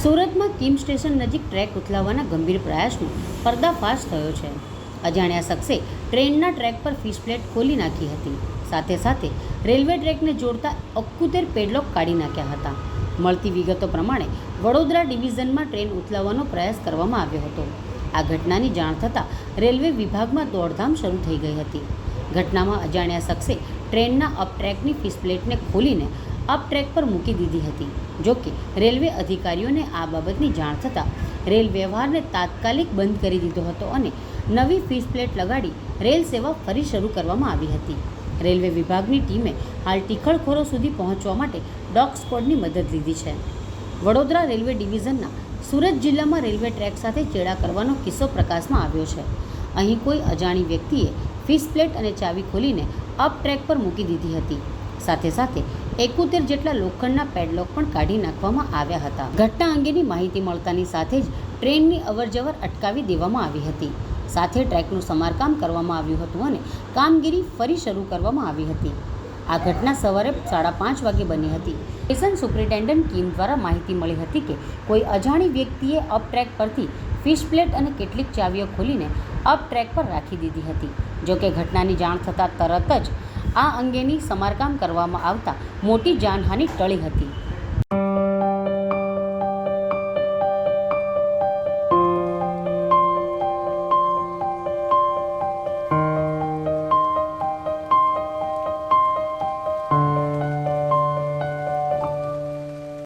સુરતમાં કિમ સ્ટેશન નજીક ટ્રેક ઉથલાવવાના ગંભીર પ્રયાસનો પર્દાફાશ થયો છે. અજાણ્યા શખ્સે ટ્રેનના ટ્રેક પર ફિશ પ્લેટ ખોલી નાખી હતી. સાથે સાથે રેલવે ટ્રેકને જોડતા અક્કુતેર પેડલોક કાઢી નાખ્યા હતા. મળતી વિગતો પ્રમાણે વડોદરા ડિવિઝનમાં ટ્રેન ઉથલાવવાનો પ્રયાસ કરવામાં આવ્યો હતો. આ ઘટનાની જાણ થતાં રેલવે વિભાગમાં દોડધામ શરૂ થઈ ગઈ હતી. ઘટનામાં અજાણ્યા શખ્સે ટ્રેનના અપટ્રેકની ફિસપ્લેટને પ્લેટને ખોલીને અપટ્રેક પર મૂકી દીધી હતી. જોકે રેલવે અધિકારીઓને આ બાબતની જાણ થતાં રેલ વ્યવહારને તાત્કાલિક બંધ કરી દીધો હતો અને નવી ફિસપ્લેટ લગાડી રેલ સેવા ફરી શરૂ કરવામાં આવી હતી. રેલવે વિભાગની ટીમે હાલ ટીખળખોરો સુધી પહોંચવા માટે ડોગ સ્કોડની મદદ લીધી છે. વડોદરા રેલવે ડિવિઝનના સુરત જિલ્લામાં રેલવે ટ્રેક સાથે ચેડા કરવાનો કિસ્સો પ્રકાશમાં આવ્યો છે. અહીં કોઈ અજાણી વ્યક્તિએ ફિશ પ્લેટ અને ચાવી ખોલીને અપ ટ્રેક પર મૂકી દીધી હતી. સાથે સાથે એકોતેર જેટલા લોખંડના પેડલોક પણ કાઢી નાખવામાં આવ્યા હતા. ઘટના અંગેની માહિતી મળતાની સાથે જ ટ્રેનની અવરજવર અટકાવી દેવામાં આવી હતી. સાથે ટ્રેકનું સમારકામ કરવામાં આવ્યું હતું અને કામગીરી ફરી શરૂ કરવામાં આવી હતી. આ ઘટના સવારે સાડા પાંચ વાગે બની હતી. સ્ટેશન સુપ્રિન્ટેન્ડન્ટ ટીમ દ્વારા માહિતી મળી હતી કે કોઈ અજાણી વ્યક્તિએ અપ ટ્રેક પરથી ફિશ પ્લેટ અને કેટલીક ચાવીઓ ખોલીને અપ ટ્રેક પર રાખી દીધી હતી. જો કે ઘટનાની જાણ થતાં તરત જ આ અંગેની સમારકામ કરવામાં આવતા મોટી જાનહાનિ ટળી હતી.